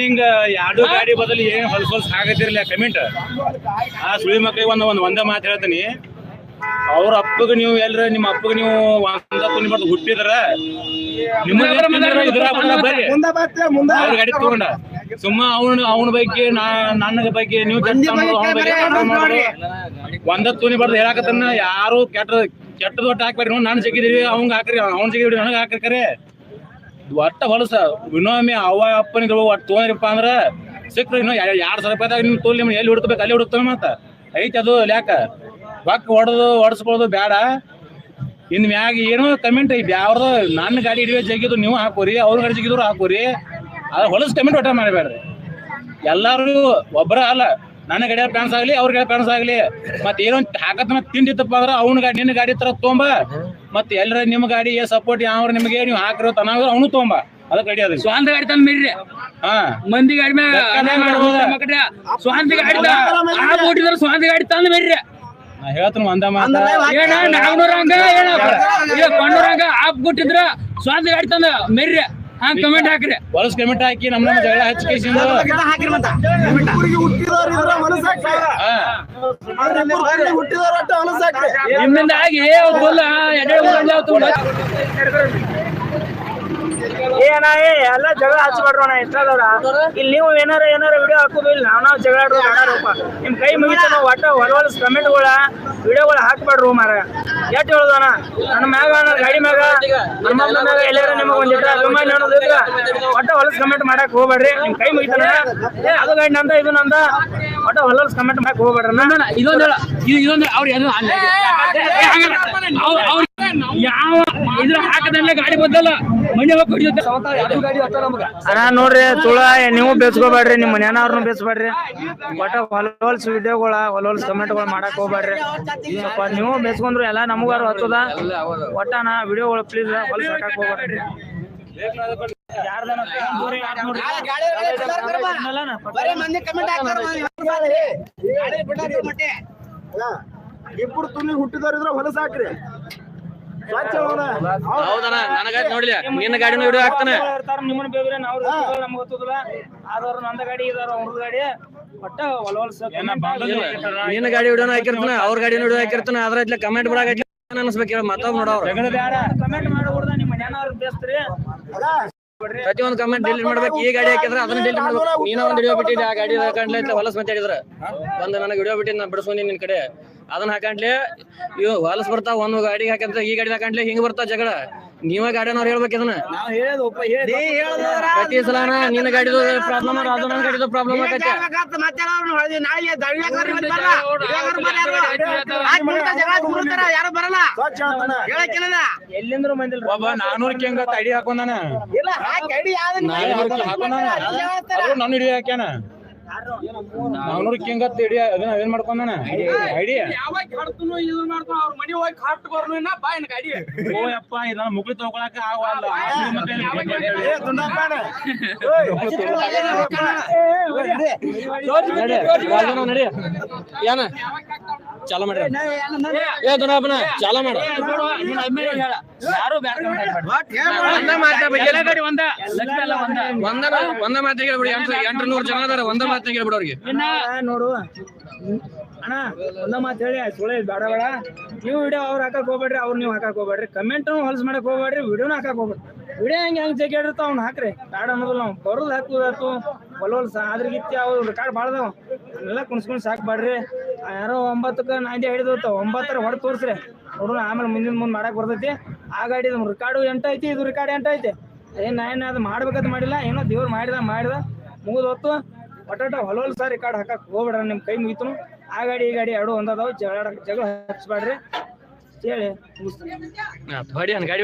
ಹಿಂಗ ಎರಡು ಗಾಡಿ ಬದಲು ಏನ್ ಹೊಲ್ಸ್ ಹೊಲ್ಸ್ ಆಗತ್ತಿರಲಿಲ್ಲ ಕಮೆಂಟ್. ಆ ಸುಳಿ ಮಕ್ಕಳಿಗೆ ಒಂದ್ ಒಂದ್ ಒಂದೇ ಮಾತು ಹೇಳ್ತೀನಿ. ಅವ್ರ ಅಪ್ಪಗ ನೀವು ಎಲ್ರ ನಿಮ್ಮ ಅಪ್ಪಗ ನೀವು ಒಂದ ಬರ್ದು ಹುಟ್ಟಿದ್ರ ಅವ್ರ ಗಾಡಿ ತಗೊಂಡ. ಸುಮ್ಮ ಅವನ ಅವನ ಬಗ್ಗೆ ನನ್ನ ಬಗ್ಗೆ ನೀವು ಅವ್ನ ಒಂದ ತುನಿ ಬರ್ದು ಹೇಳಕತ್ತನ್ನ ಯಾರು ಕೆಟ್ಟ ಕೆಟ್ಟ ದೊಡ್ಡ ಹಾಕ್ಬೇಡ್ರಿ ನಾನು ಜಗಿದಿರಿ ಅವಂಗ ಹಾಕ್ರಿ ಅವ್ನ ಜಗಿದ್ರಿ ನನಗೆ ಹಾಕ್ರಿ ಕರೆ. ಒಟ್ಟ ಹೊಲಸ ಇನ್ನೊಮ್ಮೆ ಅವ ಅಪ್ಪನಿಗೆ ಒಟ್ಟು ಅಂದ್ರೆ ಅಂದ್ರ ಸಿಕ್ಕ್ರಿ ಇನ್ನು ಎರಡು ಸಾವಿರ ರೂಪಾಯಿದಾಗ ನಿಮ್ ತೋಲ್ ನಿಮ್ಗೆ ಎಲ್ಲಿ ಹುಡುಕ್ಬೇಕು, ಅಲ್ಲಿ ಹುಡುಕ್ತಾನ ಮತ್ತೆ. ಐತೆ ಅದು ಲ್ಯಾಕ ಬಕ್ ಹೊಡೆದು, ಹೊಡ್ಸ್ಕೊಳ್ಳೋದು ಬೇಡ. ಇನ್ ಮ್ಯಾಗ ಏನೋ ಕಮೆಂಟ್ ಯಾವ್ದು ನನ್ನ ಗಾಡಿ ಹಿಡಿಯೋ ಜಗಿದ್ರು ನೀವು ಹಾಕೋರಿ, ಅವ್ರ ಗಾಡಿ ಜಗಿದ್ರು ಹಾಕೋರಿ. ಅದ್ರ ಹೊಲಸ್ ಕಮೆಂಟ್ ಒಟ್ಟ ಮಾಡಬೇಡ್ರಿ. ಎಲ್ಲಾರು ಒಬ್ಬರ ಅಲ್ಲ. ನನ್ನ ಗಡಿಯಾರ ಫ್ಯಾನ್ಸ್ ಆಗಲಿ ಅವ್ರ ಗಡಿಯ ಫ್ಯಾನ್ಸ್ ಆಗಲಿ. ಮತ್ತೆ ಏನೋ ಹಾಕತ್ ಮತ್ ತಿಂಡಿತ್ತಪ್ಪ ಅಂದ್ರ ಅವ್ನ ಗಾಡಿ ನಿನ್ನ ಗಾಡಿ ತರ ತೊಂಬ. ಮತ್ತೆ ಎಲ್ಲರ ನಿಮ್ಮ ಗಾಡಿ ಸಪೋರ್ಟ್ ಯಾವ ನಿಮಗೆ ನೀವು ಹಾಕಿರೋ ತನಾಗ ಅವನು ತೊಂಬ. ಅದಕ್ಕೆ ರೆಡಿ ಅದ ಸ್ವಾಂತ ಗಾಡಿ ತಂದ್ ಮಿಡ್ರಿ ಹಾ. ಮಂದಿ ಗಾಡಿ ಮ್ಯಾಗ. ಮಕ್ಕಳ್ರೆ, ಸ್ವಂತ ಗಾಡಿ ತಂದ ಆ ಬಿಟ್ಟಿದ್ರ ಸ್ವಂತ ಗಾಡಿ ತಂದ್ ಮಿಡ್ರಿ ನಾ ಹೇಳ್ತೀನಿ ಒಂದ ಮಾತ. ಏನ ನಾಗ್ನೂರ ಹಂಗ ಏನ ಈಗ ಕೊಂಡೂರ ಹಂಗ ಆಪ್ ಕೊಟ್ಟಿದ್ರ ಸ್ವಾಂತ ಗಾಡಿ ತಂದ ಮೆರ್ರಿ. ಹಂಗ ಕಮೆಂಟ್ ಹಾಕ್ರಿ. ಹೊಲಸ್ ಕಮೆಂಟ್ ಹಾಕಿ ನಮ್ಮ ನಮ್ಮ ಜಗಳ ಹಚ್ಕೇಸಿಂದ ಹಾ. ನಿಮ್ಮಿಂದ ಆಗಿ ಎಡೆ ಏನ ಏ ಎಲ್ಲ ಜಗಳ ಹಚ್ಬೇಡ್ರೋಣ ಇಲ್ಲಿ ನೀವು ಏನಾರ ಏನಾರ ವಿಡಿಯೋ ಹಾಕೋದು ಇಲ್ಲ ನಾವ್ ನಾವ್ ಜಗಳ ನಿಮ್ ಕೈ ಮುಗಿತಾನ ಒಟ್ಟ ಹೊಲ ಹೊಲಸ್ ಕಮೆಂಟ್ಗಳ ವಿಡಿಯೋಗಳ ಹಾಕ್ಬೇಡ್ರು ಮಾರ ಎಟ್ ಹೇಳುದಣ್ಣ ನನ್ನ ಮ್ಯಾಗ ಗಾಡಿ ಮ್ಯಾಗ ನಮ್ಮ ಮ್ಯಾಗ ಎಲ್ಲಾರ ನಿಮಗೆ ಒಂದಿಟ್ಟ ಅಭಿಮಾನಿ ಅನ್ನೋದು ಇದ್ರ ಒಟ್ಟ ಹೊಲಸ್ ಕಮೆಂಟ್ ಮಾಡಕ್ ಹೋಗ್ಬೇಡ್ರಿ. ನಿಮ್ ಕೈ ಮುಗಿತಾನ ಅದು ಗಾಡಿ ನಂದ ಇದು ನಂದ. ಒಟ್ಟ ಹೊಲಸ್ ಕಮೆಂಟ್ ಮಾಡಕ್ ಹೋಗ್ಬೇಡ್ರಿ. ನನ್ನ ಇದೊಂದು ಇದೊಂದು ಅವ್ರು ಏನು ಯಾವ ಇದ್ರ ಹಾಕದಲ್ಲೇ ಗಾಡಿ ಹೊಡಿಯುತ್ತೆ ನೋಡ್ರಿ, ತುಳ, ನೀವು ಬೇಸ್ಕೋಬೇಡ್ರಿ, ನಿಮ್ ಮನ್ಯಾನವ್ರನ್ನ ಬೇಸ್ಬೇಡ್ರಿ ಒಟ್ಟ ಹೊಲ ಹೊಲ್ಸ್ ವಿಡಿಯೋಗಳ, ಹೊಲ ಹೊಲ್ಸ್ ಕಮೆಂಟ್ಗಳು ಮಾಡಕ್ ಹೋಗ್ಬೇಡ್ರಿ. ನೀವು ಬೇಸ್ಕೊಂಡ್ರು ಎಲ್ಲ ನಮಗಾರು ಹತ್ತದ. ಒಟ್ಟ ನಾ ವಿಡಿಯೋಗಳು ಪ್ಲೀಸ್ ಹೊಲ್ಸ್ ಹಾಕಕ್ ಹೋಗ್ಬೇಡ್ರಿ. ಇಬ್ಬರು ತುಂಬಿ ಹುಟ್ಟಿದವ್ರು ಇದ್ರ ಹೊಲಸಾಕ್ರಿ. ಹೌದಣ್ಣ ನನ್ನ ಗಾಡಿ ನೋಡ್ಲಿ ನಿನ್ನ ಗಾಡಿನ ವಿಡಿಯೋ ಹಾಕ್ತಾನೆ. ಇರ್ತಾರ ನಿಮ್ಮನ್ನ ಬೇಗ್ರೆ ನಾವು ನಮ್ಗೆ ಗೊತ್ತದಿಲ್ಲ. ಆದವ್ರು ನಂದ ಗಾಡಿ ಇದಾರ ಅವ್ರ ಗಾಡಿ. ಒಟ್ಟ ಹೊಲ್ಸ್ ನಿನ್ನ ಗಾಡಿ ವಿಡಿಯೋನ ಹಾಕಿರ್ತಾನ ಅವ್ರ ಗಾಡಿ ವಿಡಿಯೋ ಹಾಕಿರ್ತಾನ ಅದ್ರ ಇಟ್ಲ ಕಮೆಂಟ್ ಬಿಡಾಕ ಅನ್ಸ್ಬೇಕು ಮತ್ತೊಬ್ಬ ನೋಡವ್ರ ಕಮೆಂಟ್ ಮಾಡಿ ಹುಡ್ದ ನಿಮ್ಮ ಮನ್ಯಾನವ್ರ ಬೇಸ್ತ್ರಿ. ಪ್ರತಿಯೊಂದು ಕಮೆಂಟ್ ಡಿಲೀಟ್ ಮಾಡ್ಬೇಕು ಈ ಗಾಡಿ ಹಾಕಿದ್ರೆ ಅದನ್ನ ಡಿಲೀಟ್ ಮಾಡ್ಬೇಕು. ನೀನ ಒಂದ್ ವಿಡಿಯೋ ಬಿಟ್ಟಿದ್ದೆ ಆ ಗಾಡಿ ಹಾಕೊಂಡ್ಲೆ ಇತ್ಲ ಹೊಲಸ್ ಮಾತಾಡಿದ್ರ ಒಂದ್ ನನಗೆ ವಿಡಿಯೋ ಬಿಟ್ಟಿದ್ ನಾ ಬಿಡಿಸ್ಕೊಂಡಿ ನಿನ್ ಕಡೆ. ಅದನ್ನ ಹಾಕೊಂಡ್ಲೆ ಇವ್ ಹೊಲಸ್ ಬರ್ತಾವ ಒಂದ್ ಗಾಡಿಗೆ ಹಾಕಂತ ಈ ಗಾಡಿ ಹಾಕೊಂಡ್ಲೆ ಹಿಂಗ್ ಬರ್ತಾವ ಜಗಳ. ನೀವ ಗಾಡಿನವ್ರು ಹೇಳ್ಬೇಕು ಇದನ್ನ. ಪ್ರತಿ ಸಲನ ನಿನ್ನ ಗಾಡಿದು ಪ್ರಾಬ್ಲಮ್ ಅದು ನನ್ನ ಗಾಡಿದು ಪ್ರಾಬ್ಲಮ್ ಆಗತ್ತೆ ಯಾರು? ಬರಲ್ಲ? ಎಲ್ಲಿಂದ್ರು ಮಂದಿಲ್ರಿ ಒಬ್ಬ ನಾನೂರಕ್ಕೆ ಹೆಂಗ ಐಡಿ ಹಾಕೊಂಡಾನ. ಇಲ್ಲ ಹಾಕಿ ಐಡಿ ಯಾವ್ದು ನಾನೂರಕ್ಕೆ ಹಾಕೊಂಡಾನ ಅದು ನನ್ನ ಹಿಡಿಯೋ ಹಾಕ್ಯಾನ ನಾನೂರಕ್ಕೆ ಹೆಂಗ ಹಿಡಿಯ ಅದನ್ನ ಏನ್? ಮಾಡ್ಕೊಂಡಾನ ಐಡಿ ಓ ಯಪ್ಪ ಇದನ್ನ ತಗೊಳಕ ಆಗಲ್ಲ ಏ ದುಂಡಪ್ಪನ ಏನ ಚಾಲ ಮಾಡ್ರಿ. ಏ ದೊಡ್ಡಪ್ಪನ ಚಾಲ ಮಾಡ ಯಾರು ಒಂದ ಮಾತ ಎಲ್ಲ ಗಾಡಿ ಒಂದ ಲಕ್ಷ್ಮಿ ಎಲ್ಲ ಒಂದ. ಒಂದ ಒಂದ ಮಾತಿಗೆ ಹೇಳ್ಬಿಡಿ ಎಂಟು ಎಂಟು ನೂರು ಜನ ಅದಾರ ಒಂದ ಮಾತಿಗೆ ಹೇಳ್ಬಿಡ ಅವ್ರಿಗೆ. ನೋಡು. ಅಣ್ಣ ಒಂದ ಮಾತು ಹೇಳಿ ಸುಳ್ಳು ಬೇಡ ಬೇಡ. ನೀವು ವಿಡಿಯೋ ಅವ್ರು ಹಾಕಕ್ ಹೋಗ್ಬೇಡ್ರಿ ಅವ್ರು ನೀವು ಹಾಕಕ್ ಹೋಗ್ಬೇಡ್ರಿ. ಕಮೆಂಟ್ ಹೊಲ್ಸ್ ಮಾಡಕ್ ಹೋಗ್ಬೇಡ್ರಿ ವಿಡಿಯೋನು ಹಾಕಕ್ ಹೋಗ್ಬೇಡ್ರಿ. ವಿಡಿಯೋ ಹಂಗೆ ಹಂಗೆ ಜಗ್ಗಿಡಿರ್ತಾವ ಅವ್ನು ಹಾಕ್ರಿ. ಬೇಡ ಅನ್ನೋದಿಲ್ಲ ನಾವು ಬರೋದು ಹಾಕುದಾತು ಹೊಲ ಹೊಲ್ಸ ಆದ್ರ ಗಿತ್ತಿ ಅವು ರೆಕಾರ್ಡ್ ಬಾಳ್ದಾವ ಎಲ್ಲ ಕುಣಿಸ್ಕೊಂಡು ಸಾಕ್ಬಾಡ್ರಿ ಯಾರೋ ಒಂಬತ್ತಕ್ಕೆ ನಾಯ್ದೆ ಹಿಡಿದು ಒಂಬತ್ತರ ಹೊಡೆ ತೋರಿಸ್ರಿ. ನೋಡೋಣ ಆಮೇಲೆ ಮುಂದಿನ ಮುಂದೆ ಮಾಡಕ್ಕೆ ಬರ್ತೈತಿ. ಆ ಗಾಡಿ ರಿಕಾರ್ಡು ಎಂಟು ಐತಿ ಇದು ರಿಕಾರ್ಡ್ ಎಂಟು ಐತಿ ಏನು ಅದು ಮಾಡ್ಬೇಕಂತ ಮಾಡಿಲ್ಲ. ಏನೋ ದೇವ್ರು ಮಾಡಿದ ಮಾಡಿದ. ಮುಗಿದು ಹೊತ್ತು ಒಟ್ಟ ಹೊಲ ಹೊಲ್ಸ ರಿಕಾರ್ಡ್ ಹಾಕಕ್ಕೆ ಹೋಗ್ಬೇಡ್ರಿ ನಿಮ್ಮ ಕೈ ಮುಗಿತು ಆ ಗಾಡಿ, ಈ ಗಾಡಿ ಎರಡು ಒಂದದಾವ ಜಗಳ ಜಗಳ ಹಚ್ಬೇಡ್ರಿ ಹೇಳಿ, ಮುಗಿಸ್ತೀನಿ. ಗಾಡಿ